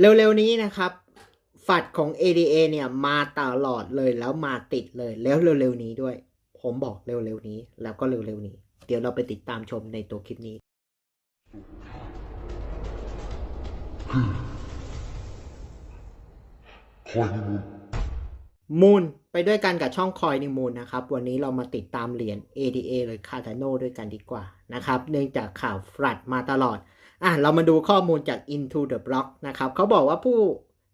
เร็วๆนี้นะครับ ฝัดของ ADA เนี่ยมาตลอดเลยแล้วมาติดเลยแล้วเร็วๆนี้ด้วย ผมบอกเร็วๆนี้แล้วก็เร็วๆนี้ เดี๋ยวเราไปติดตามชมในตัวคลิปนี้มูลไปด้วยกันกับช่องคอยนิมูลนะครับ วันนี้เรามาติดตามเหรียญ ADA หรือ Cardano ด้วยกันดีกว่านะครับ เนื่องจากข่าวฟลัดมาตลอด อะเรามาดูข้อมูลจาก Into the Block นะครับเขาบอกว่าผู้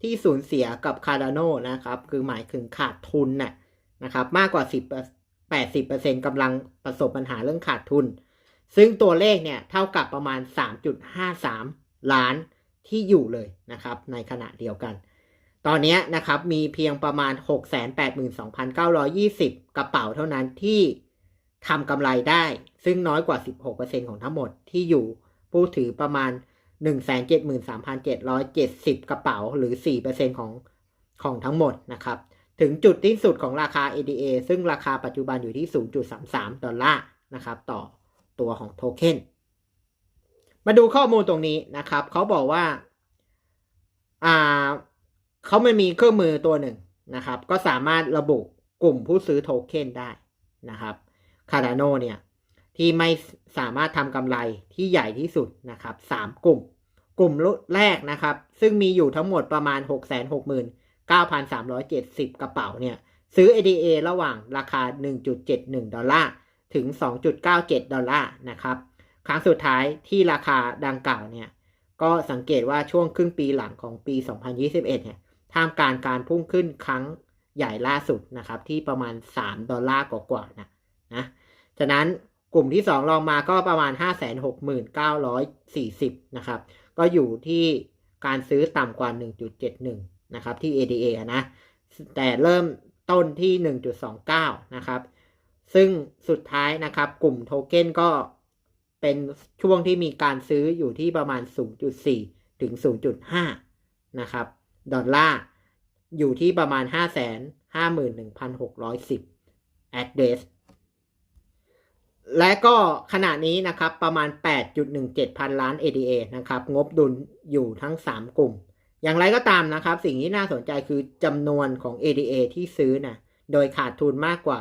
ที่สูญเสียกับ Cardano นะครับ คือหมายถึงขาดทุนน่ะนะครับ มากกว่า 10 80%กำลังประสบปัญหาเรื่องขาดทุน ซึ่งตัวเลขเนี่ยเท่ากับประมาณ 3.53 ล้านที่อยู่เลยนะครับ ในขณะเดียวกัน ตอนนี้นะครับมีเพียงประมาณ 682,920 กระเป๋าเท่านั้นที่ทำกำไรได้ ซึ่งน้อยกว่า 16%ของทั้งหมดที่อยู่ ผู้ถือประมาณ 173,770 กระเป๋าหรือ 4%ของของทั้งหมดนะครับ ถึงจุดที่สุดของราคา ADA ซึ่งราคาปัจจุบันอยู่ที่ 0.33 ดอลลาร์นะครับ ต่อตัวของโทเค็นมาดูข้อมูลตรงนี้นะครับ เขาบอกว่า อ่าเขามันมีเครื่องมือตัวหนึ่งนะครับ ก็สามารถระบุกลุ่มผู้ซื้อโทเค็นได้นะครับ Cardano เนี่ย ที่ไม่สามารถทำกำไรที่ใหญ่ที่สุดนะครับสามกลุ่ม กลุ่มแรกนะครับ ซึ่งมีอยู่ทั้งหมดประมาณ 669,370 กระเป๋าเนี่ย ซื้อ ADA ระหว่างราคา 1.71 ดอลลาร์ ถึง 2.97 ดอลลาร์นะครับ ครั้งสุดท้ายที่ราคาดังกล่าวเนี่ย ก็สังเกตว่าช่วงครึ่งปีหลังของปี 2021 เนี่ยท่ามกลางการพุ่งขึ้นครั้งใหญ่ล่าสุดนะครับ ที่ประมาณ 3 ดอลลาร์กว่าๆนะนะ ฉะนั้น กลุ่มที่ 2 ลองมาก็ประมาณ 569,440นะครับ ก็อยู่ที่การซื้อต่ำกว่า 1.71 นะครับ ที่ ADA นะ แต่เริ่มต้นที่ 1.29 นะครับ ซึ่งสุดท้ายนะครับ กลุ่มโทเค็นก็เป็นช่วงที่มีการซื้ออยู่ที่ประมาณ 0.4 ถึง 0.5 นะครับ ดอลลาร์ อยู่ที่ประมาณ 551,610 address และก็ขณะนี้นะครับประมาณ 8.17 พันล้าน ADA นะครับงบดุลอยู่ทั้ง 3 กลุ่ม อย่างไรก็ตามนะครับ สิ่งที่น่าสนใจคือจำนวนของ ADA ที่ซื้อนะโดยขาดทุนมากกว่า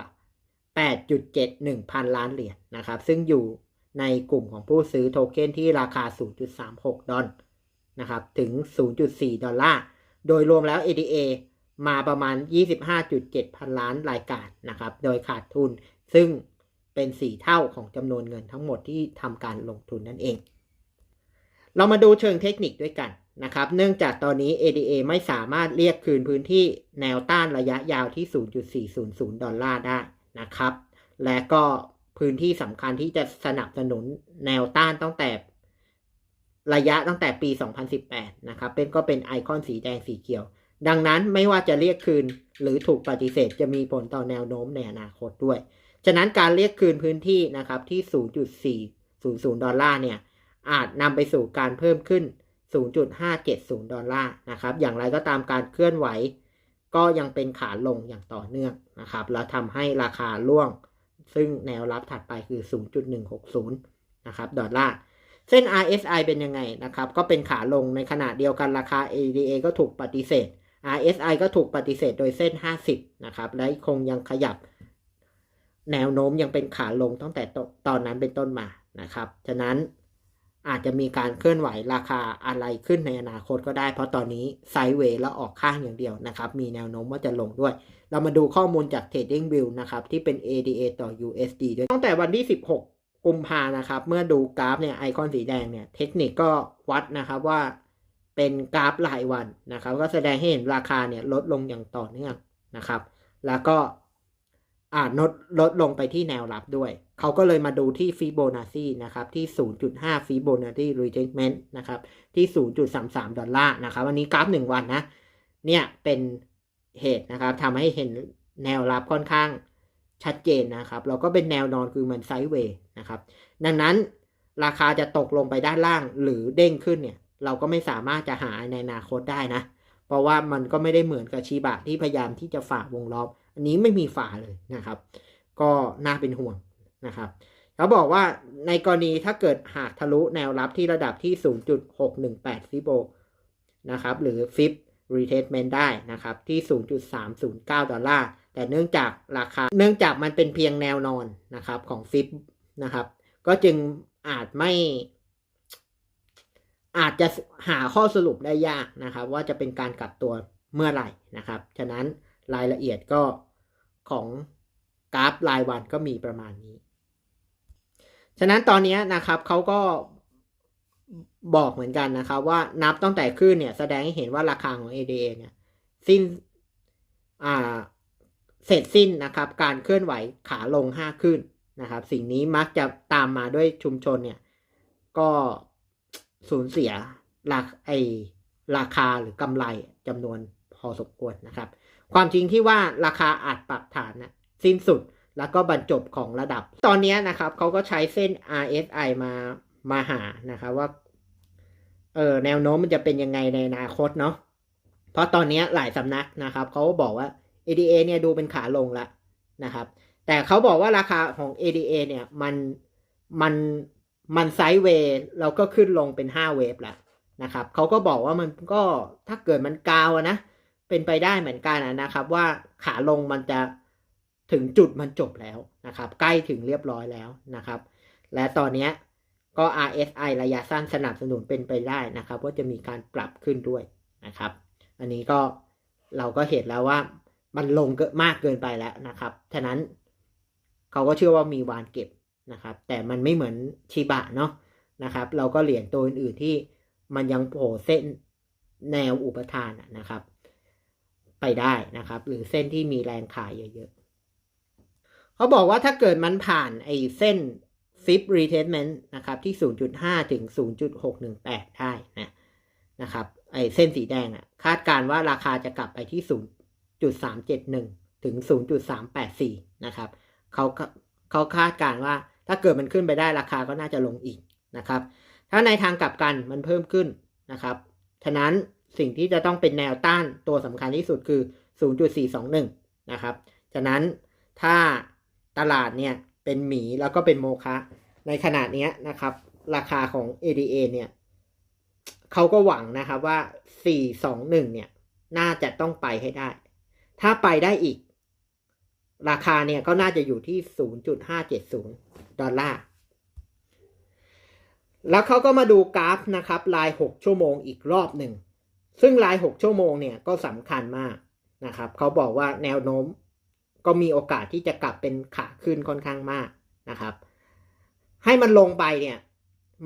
8.71 พันล้านเหรียญนนะครับ ซึ่งอยู่ในกลุ่มของผู้ซื้อโทเค็นที่ราคา 0.36 ดอลนะครับถึง 0.4 ดอลลาร์ โดยรวมแล้ว ADA มาประมาณ 25.7 พันล้านรายการนะครับ โดยขาดทุนซึ่ง เป็น 4 เท่าของจำนวนเงินทั้งหมดที่ทำการลงทุนนั่นเอง เรามาดูเชิงเทคนิคด้วยกันนะครับ เนื่องจากตอนนี้ ADA ไม่สามารถเรียกคืนพื้นที่แนวต้านระยะยาวที่ 0.400 ดอลลาร์ได้นะครับ และก็พื้นที่สำคัญที่จะสนับสนุนแนวต้านตั้งแต่ระยะตั้งแต่ปี 2018 นะครับ เป็นก็เป็นไอคอนสีแดงสีเขียว ดังนั้นไม่ว่าจะเรียกคืนหรือถูกปฏิเสธจะมีผลต่อแนวโน้มในอนาคตด้วย ฉะนั้นการเรียกคืนพื้นที่นะครับที่ 0.400 ดอลลาร์เนี่ยอาจนำไปสู่การเพิ่มขึ้น 0.570 ดอลลาร์นะครับ อย่างไรก็ตามการเคลื่อนไหว ก็ยังเป็นขาลงอย่างต่อเนื่องนะครับ แล้วทำให้ราคาล่วง ซึ่งแนวรับถัดไปคือ 0.160 นะครับ ดอลลาร์ เส้น RSI เป็นยังไงนะครับ ก็เป็นขาลงในขณะเดียวกันราคา ADA ก็ถูกปฏิเสธ RSI ก็ถูกปฏิเสธโดยเส้น 50 นะครับ และคงยังขยับ แนวโน้มยังเป็นขาลงตั้งแต่ตอนนั้นเป็นต้นมานะครับ ฉะนั้นอาจจะมีการเคลื่อนไหวราคาอะไรขึ้นในอนาคตก็ได้ เพราะตอนนี้ไซด์เวย์แล้วออกข้างอย่างเดียวนะครับ มีแนวโน้มว่าจะลงด้วย เรามาดูข้อมูลจาก Trading View นะครับ ที่เป็น ADA ต่อ USD ด้วย ตั้งแต่วันที่ 16 กุมภานะครับ เมื่อดูกราฟเนี่ยไอคอนสีแดงเนี่ย เทคนิคก็วัดนะครับว่าเป็นกราฟรายวันนะครับ ก็แสดงให้เห็นราคาเนี่ยลดลงอย่างต่อเนื่องนะครับ แล้วก็ อ่าลดลดลงไปที่แนวรับด้วย เขาก็เลยมาดูที่ฟิโบนัชชีนะครับ ที่ 0.5ฟิโบนัชชี retracement นะครับ ที่ 0.33 ดอลลาร์นะครับ วันนี้กราฟ 1 วันนะ เนี่ยเป็นเหตุนะครับทำให้เห็นแนวรับค่อนข้างชัดเจนนะครับเราก็เป็นแนวนอนคือมันไซด์เวย์นะครับ ดังนั้นราคาจะตกลงไปด้านล่างหรือเด้งขึ้นเนี่ย เราก็ไม่สามารถจะหาในอนาคตได้นะ เพราะว่ามันก็ไม่ได้เหมือนกับชีบะที่พยายามที่จะฝ่าวงล้อม อันนี้ไม่มีฝาเลยนะครับ ก็น่าเป็นห่วงนะครับเขาบอกว่าในกรณีถ้าเกิดหากทะลุแนวรับที่ระดับที่ 0.618 ฟิโบนะครับ หรือ FIP retracement ได้นะครับ ที่ 0.309 ดอลลาร์ แต่เนื่องจากราคา เนื่องจากมันเป็นเพียงแนวนอนนะครับของ FIP นะครับ ก็จึงอาจไม่อาจจะหาข้อสรุปได้ยากนะครับ ว่าจะเป็นการกลับตัวเมื่อไหร่นะครับ ฉะนั้น รายละเอียดก็ของกราฟรายวันก็มีประมาณนี้ ฉะนั้นตอนนี้นะครับเขาก็บอกเหมือนกันนะครับว่านับตั้งแต่ขึ้นเนี่ยแสดงให้เห็นว่าราคาของ ADA เนี่ยสิ้นอ่าเสร็จสิ้นนะครับการเคลื่อนไหวขาลงห้าขึ้นนะครับ สิ่งนี้มักจะตามมาด้วยชุมชนเนี่ยก็สูญเสียราไอราคาหรือกำไรจำนวนพอสมควรนะครับ ความจริงที่ว่าราคาอาจปรับฐานนะสิ้นสุดแล้วก็บรรจบของระดับ ตอนนี้นะครับเขาก็ใช้เส้น RSI มามาหานะครับว่าเออแนวโน้มมันจะเป็นยังไงในอนาคตเนาะเพราะตอนนี้หลายสำนักนะครับเขาบอกว่า ADA เนี่ยดูเป็นขาลงละนะครับ แต่เขาบอกว่าราคาของ ADA เนี่ยมันมันมันไซด์เวย์แล้วก็ขึ้นลงเป็น 5 เวฟแล้วนะครับเขาก็บอกว่ามันก็ถ้าเกิดมันกาวนะ เป็นไปได้เหมือนกันนะครับ ว่าขาลงมันจะถึงจุดมันจบแล้วนะครับ ใกล้ถึงเรียบร้อยแล้วนะครับ และตอนนี้ก็ RSI ระยะสั้นสนับสนุนเป็นไปได้นะครับ ว่าจะมีการปรับขึ้นด้วยนะครับ อันนี้ก็เราก็เห็นแล้วว่ามันลงเกินมากเกินไปแล้วนะครับ ฉะนั้นเขาก็เชื่อว่ามีวานเก็บนะครับ แต่มันไม่เหมือนชิบะเนาะนะครับ เราก็เหรียญตัวอื่นๆที่มันยังโผล่เส้นแนวอุปทานนะครับ ไปได้นะครับ หรือเส้นที่มีแรงขายเยอะๆเขาบอกว่าถ้าเกิดมันผ่านไอ้เส้น FIP retracement นะครับ ที่ 0.5 ถึง 0.618 ได้นะนะครับไอ้เส้นสีแดงอะคาดการว่าราคาจะกลับไปที่ 0.371 ถึง 0.384 นะครับเขาเขาคาดการว่าถ้าเกิดมันขึ้นไปได้ราคาก็น่าจะลงอีกนะครับ ถ้าในทางกลับกันมันเพิ่มขึ้นนะครับ ฉะนั้น สิ่งที่จะต้องเป็นแนวต้านตัวสำคัญที่สุดคือ 0.421 นะครับ ฉะนั้นถ้าตลาดเนี่ยเป็นหมีแล้วก็เป็นโมคะ ในขนาดนี้นะครับ ราคาของ ADA เนี่ยเขาก็หวังนะครับว่า 421 เนี่ย น่าจะต้องไปให้ได้ ถ้าไปได้อีก ราคาเนี่ยก็น่าจะอยู่ที่ 0.570 ดอลลาร์ แล้วเขาก็มาดูกราฟนะครับ ราย 6 ชั่วโมงอีกรอบหนึ่ง ซึ่งราย 6 ชั่วโมงเนี่ยก็สำคัญมากนะครับเขาบอกว่าแนวโน้มก็มีโอกาสที่จะกลับเป็นขาขึ้นค่อนข้างมากนะครับ ให้มันลงไปเนี่ย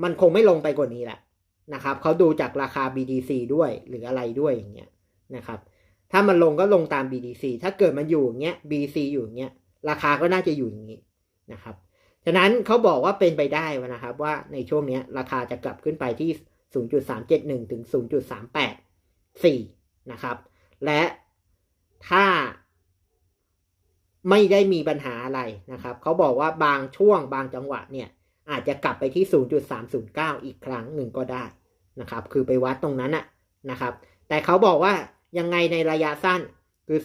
มันคงไม่ลงไปกว่านี้แหละนะครับเขาดูจากราคา BTC ด้วยหรืออะไรด้วยอย่างเงี้ยนะครับ ถ้ามันลงก็ลงตาม BTC ถ้าเกิดมันอยู่อย่างเงี้ย BTC อยู่อย่างเงี้ยราคาก็น่าจะอยู่อย่างนี้นะครับฉะนั้นเขาบอกว่าเป็นไปได้นะครับ ว่าในช่วงนี้ราคาจะกลับขึ้นไปที่ 0.371 ถึง 4 นะครับ และถ้าไม่ได้มีปัญหาอะไรนะครับเขาบอกว่าบางช่วงบางจังหวะเนี่ย อาจจะกลับไปที่ 0.309 อีกครั้งหนึ่งก็ได้นะครับ คือไปวัดตรงนั้นอะนะครับ แต่เขาบอกว่ายังไงในระยะสั้นคือ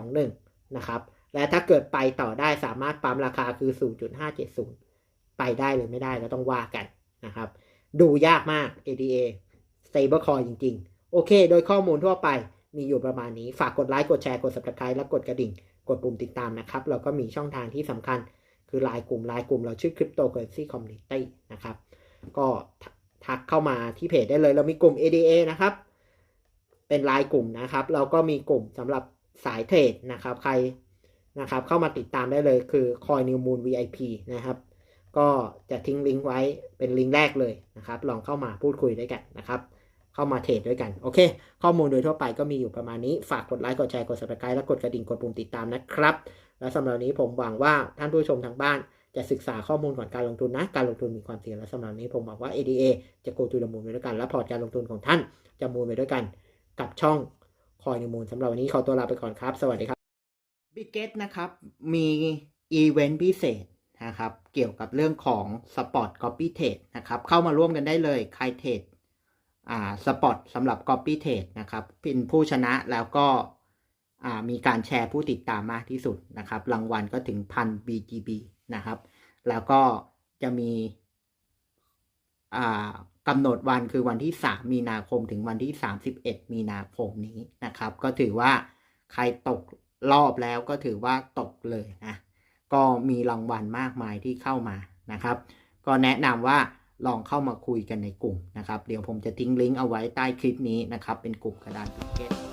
0.421 นะครับ และถ้าเกิดไปต่อได้สามารถปั๊มราคาคือ 0.570 ไปได้หรือไม่ได้ก็ต้องว่ากันนะครับ ดูยากมาก ADA stable coin จริง ๆ โอเค โดยข้อมูลทั่วไปมีอยู่ประมาณนี้ ฝากกดไลค์ กดแชร์ กด subscribe และกดกระดิ่ง กดปุ่มติดตามนะครับ เราก็มีช่องทางที่สำคัญ คือไลน์กลุ่มไลน์กลุ่มเราชื่อ Cryptocurrency Community นะครับ ก็ทักเข้ามาที่เพจได้เลย เรามีกลุ่ม ADA นะครับ เป็นไลน์กลุ่มนะครับ เราก็มีกลุ่มสำหรับสายเทรดนะครับ ใครนะครับ เข้ามาติดตามได้เลย คือ Coin New Moon VIP นะครับ ก็จะทิ้งลิงก์ไว้เป็นลิงก์แรกเลยนะครับ ลองเข้ามาพูดคุยด้วยกันนะครับ เข้ามาเทรดด้วยกัน โอเค ข้อมูลโดยทั่วไปก็มีอยู่ประมาณนี้ ฝากกดไลค์ กดแชร์ กด subscribe และกดกระดิ่ง กดปุ่มติดตามนะครับ และสำหรับนี้ผมหวังว่าท่านผู้ชมทางบ้านจะศึกษาข้อมูลก่อนการลงทุนนะ การลงทุนมีความเสี่ยงและสำหรับนี้ผมหวังว่า ADA จะโกตูดมูลไปด้วยกัน และพอร์ตการลงทุนของท่านจะมูลไปด้วยกัน กับช่องคอยนิมูลสำหรับวันนี้ขอตัวลาไปก่อนครับ สวัสดีครับบิ๊กเกตนะครับมีอีเวนต์พิเศษนะครับเกี่ยวกับเรื่องของสปอร์ตก๊อปปี้เทรดนะครับเข้ามาร่วมกันได้เลยใครเทรด อ่าสปอร์ตสำหรับก๊อปปี้เทรดนะครับ เป็นผู้ชนะแล้วก็อ่ามีการแชร์ผู้ติดตามมากที่สุดนะครับ รางวัลก็ถึงพัน BGB นะครับ แล้วก็จะมีอ่ากำหนดวันคือวันที่ 3 มีนาคมถึงวันที่ 31 มีนาคมนี้นะครับ ก็ถือว่าใครตกรอบแล้วก็ถือว่าตกเลยนะก็มีรางวัลมากมายที่เข้ามานะครับ ก็แนะนำว่า ลองเข้ามาคุยกันในกลุ่มนะครับ เดี๋ยวผมจะทิ้งลิงก์เอาไว้ใต้คลิปนี้นะครับ เป็นกลุ่มกระดานพิเกต